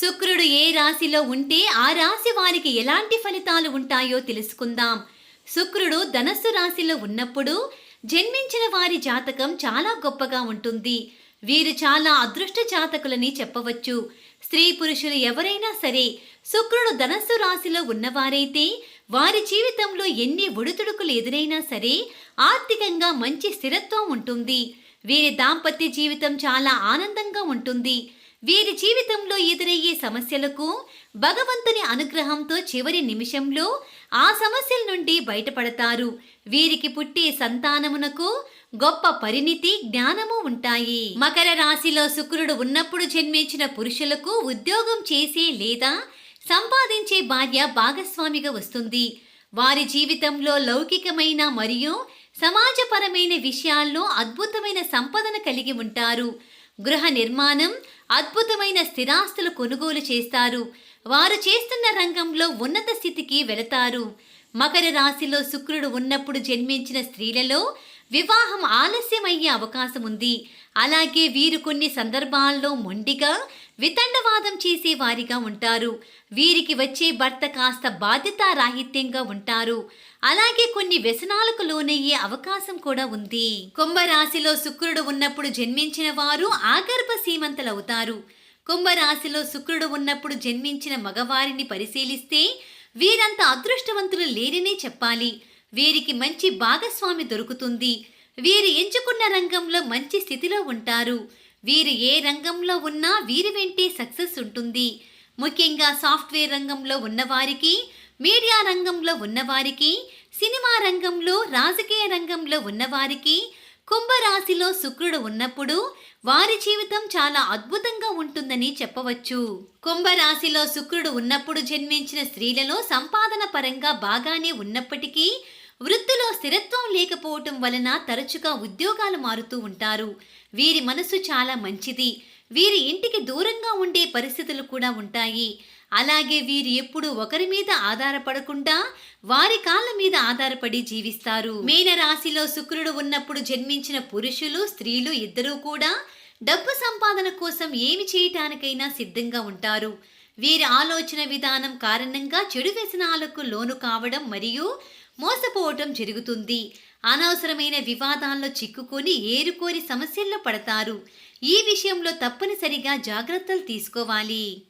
శుక్రుడు ఏ రాశిలో ఉంటే ఆ రాశి వారికి ఎలాంటి ఫలితాలు ఉంటాయో తెలుసుకుందాం. శుక్రుడు ధనస్సు రాశిలో ఉన్నప్పుడు జన్మించిన వారి జాతకం చాలా గొప్పగా ఉంటుంది. వీరు చాలా అదృష్ట జాతకులని చెప్పవచ్చు. స్త్రీ పురుషులు ఎవరైనా సరే శుక్రుడు ధనస్సు రాశిలో ఉన్నవారైతే వారి జీవితంలో ఎన్ని ఒడిదుడుకులు ఎదురైనా సరే ఆర్థికంగా మంచి స్థిరత్వం ఉంటుంది. వీరి దాంపత్య జీవితం చాలా ఆనందంగా ఉంటుంది. వీరి జీవితంలో ఎదురయ్యే సమస్యలకు భగవంతుని అనుగ్రహంతో చివరి నిమిషంలో ఆ సమస్యల నుండి బయటపడతారు. వీరికి పుట్టే సంతానమునకు గొప్ప పరిణితి జ్ఞానము ఉంటాయి. మకర రాశిలో శుక్రుడు ఉన్నప్పుడు జన్మించిన పురుషులకు ఉద్యోగం చేసే లేదా సంపాదించే భార్య భాగస్వామిగా వస్తుంది. వారి జీవితంలో లౌకికమైన మరియు సమాజపరమైన విషయాల్లో అద్భుతమైన సంపదను కలిగి ఉంటారు. గృహ నిర్మాణం అద్భుతమైన స్థిరాస్తులు కొనుగోలు చేస్తారు. వారు చేస్తున్న రంగంలో ఉన్నత స్థితికి వెళతారు. మకర రాశిలో శుక్రుడు ఉన్నప్పుడు జన్మించిన స్త్రీలలో వివాహం ఆలస్యమయ్యే అవకాశం ఉంది. అలాగే వీరు కొన్ని సందర్భాల్లో మొండిగా వితండవాదం చేసే వారిగా ఉంటారు. వీరికి వచ్చే భర్త కాస్త బాధ్యతారాహిత్యంగా ఉంటారు. అలాగే కొన్ని వ్యసనాలకు లోనయ్యే అవకాశం కూడా ఉంది. కుంభరాశిలో శుక్రుడు ఉన్నప్పుడు జన్మించిన వారు ఆగర్భ సీమంతలవుతారు. కుంభరాశిలో శుక్రుడు ఉన్నప్పుడు జన్మించిన మగవారిని పరిశీలిస్తే వీరంత అదృష్టవంతులు లేరనే చెప్పాలి. వీరికి మంచి భాగస్వామి దొరుకుతుంది. వీరు ఎంచుకున్న రంగంలో మంచి స్థితిలో ఉంటారు. వీరు ఏ రంగంలో ఉన్నా వీరి వెంటే సక్సెస్ ఉంటుంది. ముఖ్యంగా సాఫ్ట్వేర్ రంగంలో ఉన్నవారికి మీడియా రంగంలో ఉన్నవారికి సినిమా రంగంలో రాజకీయ రంగంలో ఉన్నవారికి కుంభరాశిలో శుక్రుడు ఉన్నప్పుడు వారి జీవితం చాలా అద్భుతంగా ఉంటుందని చెప్పవచ్చు. కుంభరాశిలో శుక్రుడు ఉన్నప్పుడు జన్మించిన స్త్రీలలో సంపాదన పరంగా బాగానే ఉన్నప్పటికీ వృత్తిలో స్థిరత్వం లేకపోవటం వలన తరచుగా ఉద్యోగాలు మారుతూ ఉంటారు. వీరి మనసు చాలా మంచిది. వీరి ఇంటికి దూరంగా ఉండే పరిస్థితులు కూడా ఉంటాయి. అలాగే వీరు ఎప్పుడు ఒకరి మీద ఆధారపడకుండా వారి కాళ్ళ మీద ఆధారపడి జీవిస్తారు. మీన రాశిలో శుక్రుడు ఉన్నప్పుడు జన్మించిన పురుషులు స్త్రీలు ఇద్దరూ కూడా డబ్బు సంపాదన కోసం ఏమి చేయటానికైనా సిద్ధంగా ఉంటారు. వీరి ఆలోచన విధానం కారణంగా చెడు వ్యసనాలకు లోను కావడం మరియు మోసపోవటం జరుగుతుంది. అనవసరమైన వివాదాల్లో చిక్కుకొని ఏరుకోరి సమస్యల్లో పడతారు. ఈ విషయంలో తప్పనిసరిగా జాగ్రత్తలు తీసుకోవాలి.